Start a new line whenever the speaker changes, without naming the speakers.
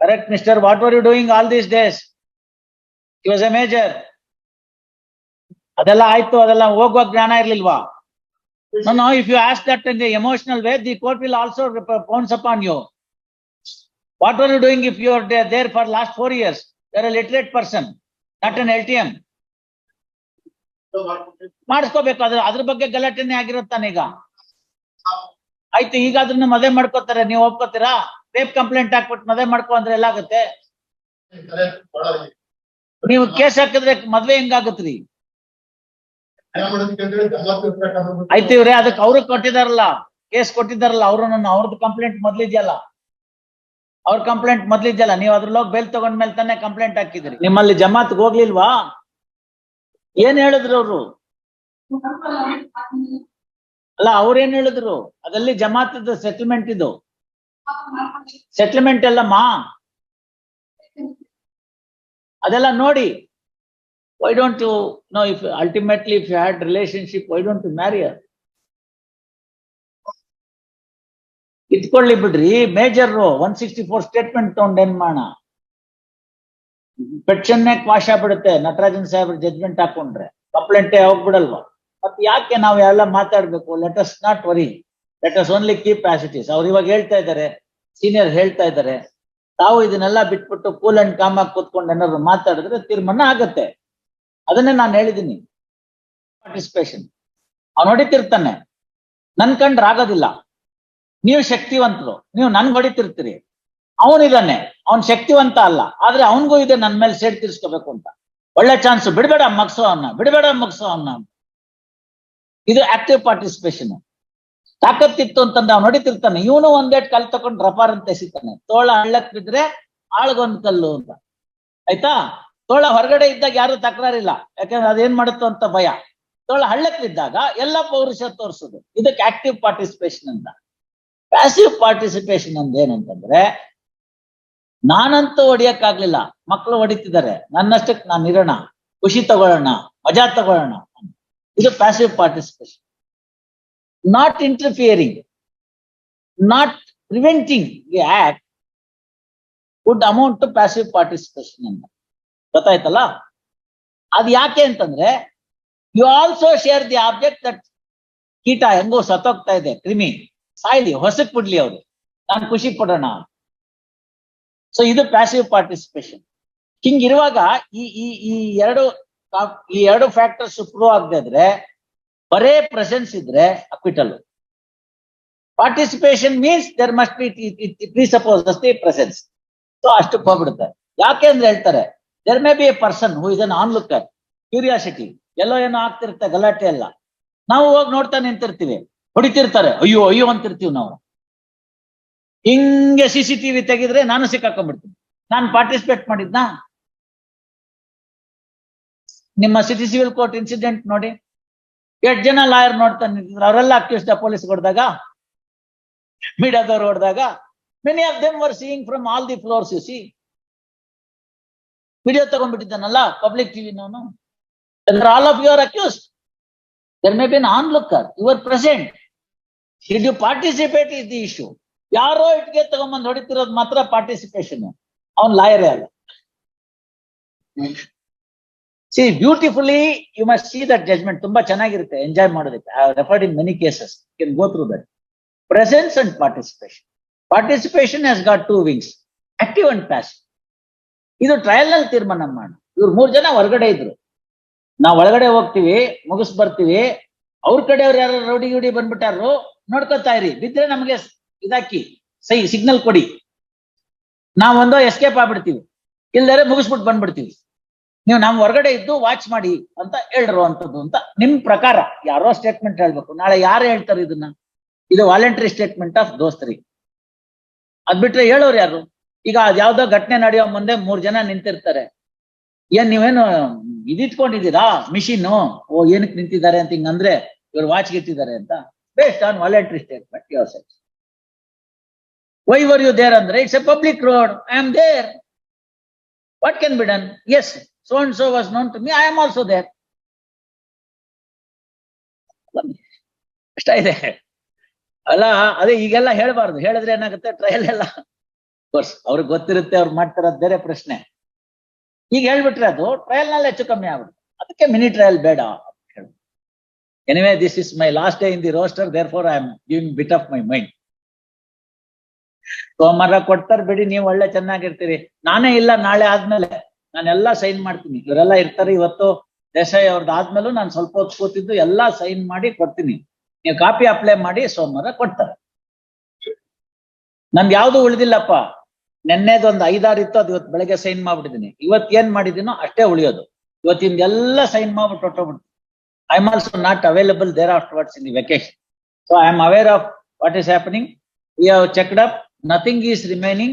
Correct, mister. What were you doing all these days? He was a major. ಅದೆಲ್ಲ ಆಯ್ತು ಅದೆಲ್ಲ ಹೋಗುವ ಜ್ಞಾನ ಇರ್ಲಿಲ್ವಾ no, if you ask that in the emotional way, the court will also rep- pounce upon you. What were you doing if you are there, there for last four years? You're a literate person, not an LTM. ಮಾಡಿಸ್ಕೋಬೇಕು ಅದ್ರ ಬಗ್ಗೆ ಗಲಾಟೆನೆ ಆಗಿರುತ್ತಾನೀಗ ಆಯ್ತು ಈಗ ಅದನ್ನ ಮದುವೆ ಮಾಡ್ಕೋತಾರೆ ನೀವು ಒಪ್ಕೋತೀರಾ rape complaint ಹಾಕ್ಬಿಟ್ಟು ಮದುವೆ ಮಾಡ್ಕೊ ಅಂದ್ರೆ ಎಲ್ಲ ಆಗುತ್ತೆ ನೀವು ಕೇಸ್ ಹಾಕಿದ್ರೆ ಮದ್ವೆ ಹೆಂಗಾಗತ್ರಿ? ಆಯ್ತು ಇವ್ರೆ ಅದಕ್ಕೆ ಅವ್ರ ಕೊಟ್ಟಿದಾರಲ್ಲ ಕೇಸ್ ಕೊಟ್ಟಿದಾರಲ್ಲ ಅವ್ರು ಅವ್ರದ್ದು ಕಂಪ್ಲೇಂಟ್ ಮೊದ್ಲಿದ್ಯಲ್ಲ? ಅವ್ರ ಕಂಪ್ಲೇಂಟ್ ಮೊದ್ಲಿದ್ಯಲ್ಲ ನೀವು ಅದ್ರಲ್ಲೋಗಿ ಬೇಲ್ ತಗೊಂಡ್ಮೇಲೆ ತಾನೇ ಕಂಪ್ಲೇಂಟ್ ಹಾಕಿದ್ರಿ? ನಿಮ್ಮಲ್ಲಿ ಜಮಾತ್ಗೆ ಹೋಗ್ಲಿಲ್ವಾ? ಏನ್ ಹೇಳಿದ್ರು ಅವ್ರು? ಅಲ್ಲ ಅವ್ರೇನ್ ಹೇಳಿದ್ರು? ಅದಲ್ಲಿ ಜಮಾತದ ಸೆಟಲ್ಮೆಂಟ್ ಇದು. ಸೆಟಲ್ಮೆಂಟ್ ಎಲ್ಲಮ್ಮ ಅದೆಲ್ಲ ನೋಡಿ. Why don't you know if ultimately if you had relationship why don't you marry ಇಟ್ಕೊಳ್ಳಿ ಬಿಡ್ರಿ. Major one sixty four statement ತಗೊಂಡ್ ಏನ್ ಮಾಡೋಣ? ಪೆಟ್ಷನ್ನೇ ಕ್ವಾಶ ಬಿಡುತ್ತೆ ನಟರಾಜನ್ ಸಾಹೇಬ್ರ ಜಡ್ಜ್ಮೆಂಟ್ ಹಾಕೊಂಡ್ರೆ. ಕಂಪ್ಲೇಂಟೇ ಹೋಗ್ಬಿಡಲ್ವಾ? ಮತ್ತೆ ಯಾಕೆ ನಾವು ಎಲ್ಲ ಮಾತಾಡ್ಬೇಕು? Let us not worry let us only keep ಆಸಿಟೀಸ್ ಅವ್ರು ಇವಾಗ ಹೇಳ್ತಾ ಇದ್ದಾರೆ ಸೀನಿಯರ್ ಹೇಳ್ತಾ ಇದ್ದಾರೆ, ತಾವು ಇದನ್ನೆಲ್ಲ ಬಿಟ್ಬಿಟ್ಟು ಕೂಲ್ ಅಂಡ್ ಕಾಮ್ ಆಗಿ ಕೂತ್ಕೊಂಡು ಏನಾದ್ರು ಮಾತಾಡಿದ್ರೆ ತೀರ್ಮಾನ ಆಗತ್ತೆ. ಅದನ್ನೇ ನಾನು ಹೇಳಿದ್ದೀನಿ ಪಾರ್ಟಿಸಿಪೇಷನ್ ಅವ್ನು ಹೊಡಿತಿರ್ತಾನೆ. ನನ್ ಕಂಡ್ರೆ ಆಗೋದಿಲ್ಲ ನೀವು ಶಕ್ತಿವಂತರು. ನೀವು ನನ್ಗೆ ಹೊಡಿತಿರ್ತೀರಿ. ಅವನಿದಾನೆ. ಅವನ್ ಶಕ್ತಿವಂತ ಅಲ್ಲ. ಆದ್ರೆ ಅವನಿಗೂ ಇದೆ ನನ್ನ ಮೇಲೆ ಸೇಡ್ ತೀರ್ಸ್ಕೋಬೇಕು ಅಂತ. ಒಳ್ಳೆ ಚಾನ್ಸ್ ಬಿಡಬೇಡ, ಮಗ್ಸೋ ಅವನ್ನ ಬಿಡಬೇಡ, ಮಗ್ಸೋ ಅವನ್ನ ಇದು ಆಕ್ಟಿವ್ ಪಾರ್ಟಿಸಿಪೇಷನ್ ತಾಕತ್ತಿತ್ತು ಅಂತಂದ್ರೆ ಅವ್ನು ಹೊಡಿತಿರ್ತಾನೆ. ಇವನು ಒಂದೇಟ್ ಕಲ್ ತಗೊಂಡು ರಫಾರ್ ಅಂತ ಎಸಿತಾನೆ. ತೋಳ ಹಳ್ಳಕ್ ಬಿದ್ರೆ ಆಳ್ಗೊಂದ್ ಕಲ್ಲು ಅಂತ. ಆಯ್ತಾ? ತೋಳ ಹೊರಗಡೆ ಇದ್ದಾಗ ಯಾರು ತಕರಾರಿಲ್ಲ. ಯಾಕಂದ್ರೆ ಅದೇನ್ ಮಾಡುತ್ತೋ ಅಂತ ಭಯ. ತೋಳ ಹಳ್ಳಕ್ ಬಿದ್ದಾಗ ಎಲ್ಲ ಪೌರುಷ ತೋರಿಸೋದು. ಇದಕ್ಕೆ ಆಕ್ಟಿವ್ ಪಾರ್ಟಿಸಿಪೇಷನ್ ಅಂತ. ಪ್ಯಾಸಿವ್ ಪಾರ್ಟಿಸಿಪೇಷನ್ ಅಂದ್ ಏನಂತಂದ್ರೆ, ನಾನಂತೂ ಹೊಡಿಯಕ್ಕಾಗ್ಲಿಲ್ಲ. ಮಕ್ಕಳು ಹೊಡಿತಿದ್ದಾರೆ. ನನ್ನಷ್ಟಕ್ಕೆ ನಾನು ಇರೋಣ. ಖುಷಿ ತಗೊಳ್ಳೋಣ. ಮಜಾ ತಗೊಳ್ಳೋಣ ಇದು passive participation not interfering not preventing the act would amount to passive participation ಅಂತ ಗೊತ್ತಾಯ್ತಲ್ಲ? ಅದ್ ಯಾಕೆ ಅಂತಂದ್ರೆ you also share the object that ಕೀಟ ಹೆಂಗೋ ಸತ್ತೋಗ್ತಾ ಇದೆ, ಕ್ರಿಮಿ, ಸಾಯ್ಲಿ, ಹೊಸಕ್ ಬಿಡ್ಲಿ ಅವ್ರು. ನಾನು ಖುಷಿ ಪಡೋಣ ಸೊ ಇದು ಪ್ಯಾಸಿವ್ ಪಾರ್ಟಿಸಿಪೇಷನ್ ಹಿಂಗಿರುವಾಗ ಈ ಈ ಈ ಎರಡು ಈ ಎರಡು ಫ್ಯಾಕ್ಟರ್ಸ್ ಪ್ರೂವ್ ಆಗದೆ ಇದ್ರೆ ಬರೇ ಪ್ರೆಸೆನ್ಸ್ ಇದ್ರೆ acquittal participation means there must be presuppose the presence so ಅಷ್ಟಕ್ಕೆ ಹೋಗ್ಬಿಡುತ್ತೆ. ಯಾಕೆ ಅಂದ್ರೆ ಹೇಳ್ತಾರೆ there may be a person who is onlooker curiosity ಎಲ್ಲೋ ಏನೋ ಆಗ್ತಿರುತ್ತೆ, ಗಲಾಟೆ ಎಲ್ಲ. ನಾವು ಹೋಗಿ ನೋಡ್ತಾ ನಿಂತಿರ್ತೀವಿ, ಹೊಡಿತಿರ್ತಾರೆ, ಅಯ್ಯೋ ಅಯ್ಯೋ ಅಂತಿರ್ತೀವಿ ನಾವು. ಹಿಂಗೆ ಸಿ ಸಿ ಟಿವಿ ತೆಗೆದ್ರೆ ನಾನು ಸಿಕ್ಕಾಕೊಂಡ್ಬಿಡ್ತೀನಿ. ನಾನು ಪಾರ್ಟಿಸಿಪೇಟ್ ಮಾಡಿದ್ನಾ? ನಿಮ್ಮ ಸಿಟಿ ಸಿವಿಲ್ ಕೋರ್ಟ್ ಇನ್ಸಿಡೆಂಟ್ ನೋಡಿ. ಎಷ್ಟು ಜನ ಲಾಯರ್ ನೋಡ್ತಾ ನಿಂತಿದ್ರು? ಅವರೆಲ್ಲ ಅಕ್ಯೂಸ್ಡ್ ಪೊಲೀಸ್ ಹೊಡೆದಾಗ ಮೀಡಿಯಾದವ್ರು ಹೊಡೆದಾಗ? Many of them were seeing from all the floors you see video ತಗೊಂಡ್ಬಿಟ್ಟಿದ್ದಾನಲ್ಲ public TV ನಾನು. All of your are accused there may be onlooker you are present did you participate is the issue ಯಾರೋ ಇಟ್ಗೆ ತಗೊಂಡ್ಬಂದು ಹೊಡಿತಿರೋದು ಮಾತ್ರ participation ಅವ್ನ್ ಲಾಯರೇ ಅಲ್ಲ. See beautifully you must see that judgement ತುಂಬಾ ಚೆನ್ನಾಗಿರುತ್ತೆ. ಎಂಜಾಯ್ ಮಾಡೋದಕ್ಕೆ. I referred in many cases can go through that presence and participation participation has got two wings active and passive ಇದು ಟ್ರಯಲ್ನಲ್ಲಿ ತೀರ್ಮಾನ ಮಾಡೋಣ ಇವ್ರು ಮೂರ್ ಜನ ಹೊರಗಡೆ ಇದ್ರು. ನಾವ್ ಒಳಗಡೆ ಹೋಗ್ತೀವಿ ಮುಗಿಸ್ ಬರ್ತೀವಿ ಅವ್ರ ಕಡೆಯವ್ರು ಯಾರು ರೌಡಿ ಗಿಡಿ ಬಂದ್ಬಿಟ್ಟಾರು, ನೋಡ್ಕೊತಾ ಇರಿ. ಬಿದ್ರೆ ನಮಗೆ ಇದಾಕಿ. ಸೈ ಸಿಗ್ನಲ್ ಕೊಡಿ. ನಾವೊಂದು ಎಸ್ಕೇಪ್ ಆಗ್ಬಿಡ್ತೀವಿ. ಇಲ್ದರೆ ಮುಗಿಸ್ಬಿಟ್ಟು ಬಂದ್ಬಿಡ್ತೀವಿ. ನೀವು ನಾವು ಹೊರಗಡೆ ಇದ್ದು ವಾಚ್ ಮಾಡಿ ಅಂತ ಹೇಳ್ರು ಅಂತದ್ದು ಅಂತ ನಿಮ್ ಪ್ರಕಾರ ಯಾರೋ ಸ್ಟೇಟ್ಮೆಂಟ್ ಹೇಳ್ಬೇಕು. ನಾಳೆ ಯಾರು ಹೇಳ್ತಾರೆ ಇದನ್ನ? ಇದು ವಾಲಂಟರಿ ಸ್ಟೇಟ್ಮೆಂಟ್ ಆಫ್ ದೋಸ್ತರಿ ಅದ್ ಬಿಟ್ರೆ ಹೇಳೋರು ಯಾರು? ಈಗ ಅದ್ ಯಾವ್ದೋ ಘಟನೆ ನಡೆಯೋ ಮುಂದೆ ಮೂರ್ ಜನ ನಿಂತಿರ್ತಾರೆ. ಏನ್ ನೀವೇನು ಇದಿಟ್ಕೊಂಡಿದ್ದೀರಾ ಮಿಷಿನ್ ಓ ಏನಕ್ಕೆ ನಿಂತಿದ್ದಾರೆ ಅಂತ ಹಿಂಗಂದ್ರೆ ಇವ್ರು ವಾಚ್ ಇಟ್ಟಿದ್ದಾರೆ ಅಂತ. Based on voluntary statement your sex why were you there ಅಂದ್ರೆ it's a public road I am there what can be done yes so and so was known to me, I am also there. ಇಷ್ಟ ಇದೆ. ಅಲ್ಲ ಅದೇ ಈಗೆಲ್ಲ ಹೇಳ್ಬಾರ್ದು. ಹೇಳಿದ್ರೆ ಏನಾಗುತ್ತೆ? Trial ಎಲ್ಲ ಕೋರ್ಸ್ ಅವ್ರಿಗೆ ಗೊತ್ತಿರುತ್ತೆ ಅವ್ರು ಮಾಡ್ತಿರೋದು ಬೇರೆ ಪ್ರಶ್ನೆ. ಈಗ ಹೇಳ್ಬಿಟ್ರೆ ಅದು ಟ್ರಯಲ್ನಲ್ಲಿ ಹೆಚ್ಚು ಕಮ್ಮಿ ಆಗ್ಬಿಡುತ್ತೆ. ಅದಕ್ಕೆ ಮಿನಿ ಟ್ರಯಲ್ ಬೇಡ anyway this is my last day in the roster therefore I am giving bit of my mind ಸೋಮವಾರ ಕೊಡ್ತಾರೆ ಬಿಡಿ ನೀವು ಒಳ್ಳೆ ಚೆನ್ನಾಗಿರ್ತೀರಿ. ನಾನೇ ಇಲ್ಲ ನಾಳೆ ಆದ್ಮೇಲೆ. ನಾನೆಲ್ಲ ಸೈನ್ ಮಾಡ್ತೀನಿ. ಇವರೆಲ್ಲ ಇರ್ತಾರೆ ಇವತ್ತು, ದೇಸಾಯಿ ಅವ್ರದ್ದು ಆದ್ಮೇಲೂ ನಾನು ಸ್ವಲ್ಪ ಹೊತ್ತು ಕೂತಿದ್ದು ಎಲ್ಲಾ ಸೈನ್ ಮಾಡಿ ಕೊಡ್ತೀನಿ. ನೀವು ಕಾಪಿ ಅಪ್ಲೈ ಮಾಡಿ ಸೋಮವಾರ ಕೊಡ್ತಾರೆ. ನಮ್ಗೆ ಯಾವುದು ಉಳಿದಿಲ್ಲಪ್ಪ. ನೆನ್ನೆದೊಂದು ಐದಾರು ಇತ್ತು, ಅದು ಇವತ್ತು ಬೆಳಗ್ಗೆ ಸೈನ್ ಮಾಡ್ಬಿಟ್ಟಿದ್ದೀನಿ ಇವತ್ತು ಏನ್ ಮಾಡಿದೀನೋ ಅಷ್ಟೇ ಉಳಿಯೋದು. ಇವತ್ತಿಂದ ಎಲ್ಲ ಸೈನ್ ಮಾಡ್ಬಿಟ್ಟು ಹೊಟ್ಟೋಗ್ಬಿಡ್ತೀನಿ I am also not available there afterwards in the vacation so I am aware of what is happening we have checked up nothing is remaining.